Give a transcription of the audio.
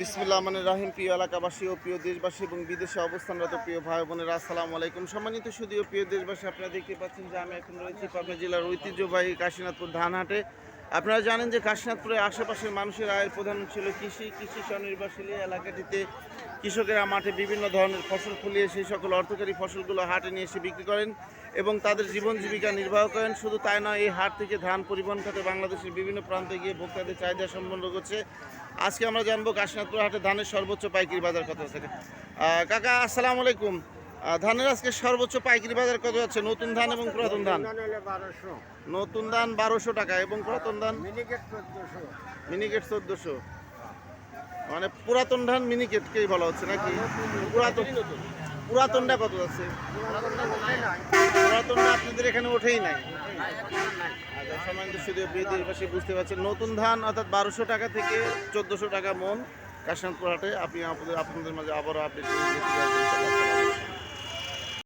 বিসমিল্লাহ মানে রাহিম, প্রিয় এলাকাবাসী ও প্রিয় দেশবাসী এবং বিদেশে অবস্থানরত প্রিয় ভাই বোনেরা, আসসালামু আলাইকুম। সম্মানিত শুধু প্রিয় দেশবাসী, আপনারা দেখতে পাচ্ছেন যে আমি এখন রয়েছি পাবনা জেলার ঐতিহ্যবাহী কাশীনাথপুর ধানহাটে। আপনারা জানেন যে কাশীনাথপুরের আশেপাশের মানুষের আয়ের প্রধান ছিল কৃষি। কৃষি স্বনির্ভরশীল এলাকাটিতে কৃষকেরা মাঠে বিভিন্ন ধরনের ফসল ফলিয়ে সেই সকল অর্থকারী ফসলগুলো হাটে নিয়ে এসে বিক্রি করেন এবং তাদের জীবন জীবিকা নির্বাহ করেন। শুধু তাই নয়, এই হাট থেকে ধান পরিবহন খাতে বাংলাদেশের বিভিন্ন প্রান্তে গিয়ে ভোক্তাদের চাহিদা সম্পন্ন করছে। আজকে আমরা জানব কাশীনাথপুর হাটে ধানের সর্বোচ্চ পাইকারি বাজার কত থেকে কাকা, আসসালামু আলাইকুম। ধানের আজকে সর্বোচ্চ পাইকারি বাজার কত যাচ্ছে? নতুন ধান এবং পুরাতন ধান? নতুন ধান বারোশো। টাকা এবং পুরাতন ধান? মিনিকেট চোদ্দশো। মানে পুরাতন ধান মিনিকেটকেই বলা হচ্ছে নাকি? পুরাতন পুরাতনটা কত আছে পুরাতনটা আপনাদের এখানে ওঠেই নাই। আচ্ছা শুধু বুঝতে পারছেন। নতুন ধান অর্থাৎ বারোশো টাকা থেকে চোদ্দোশো টাকা মন কাশানপুর হাটে আপনি আপনাদের আপনাদের মাঝে আবারও আপডেট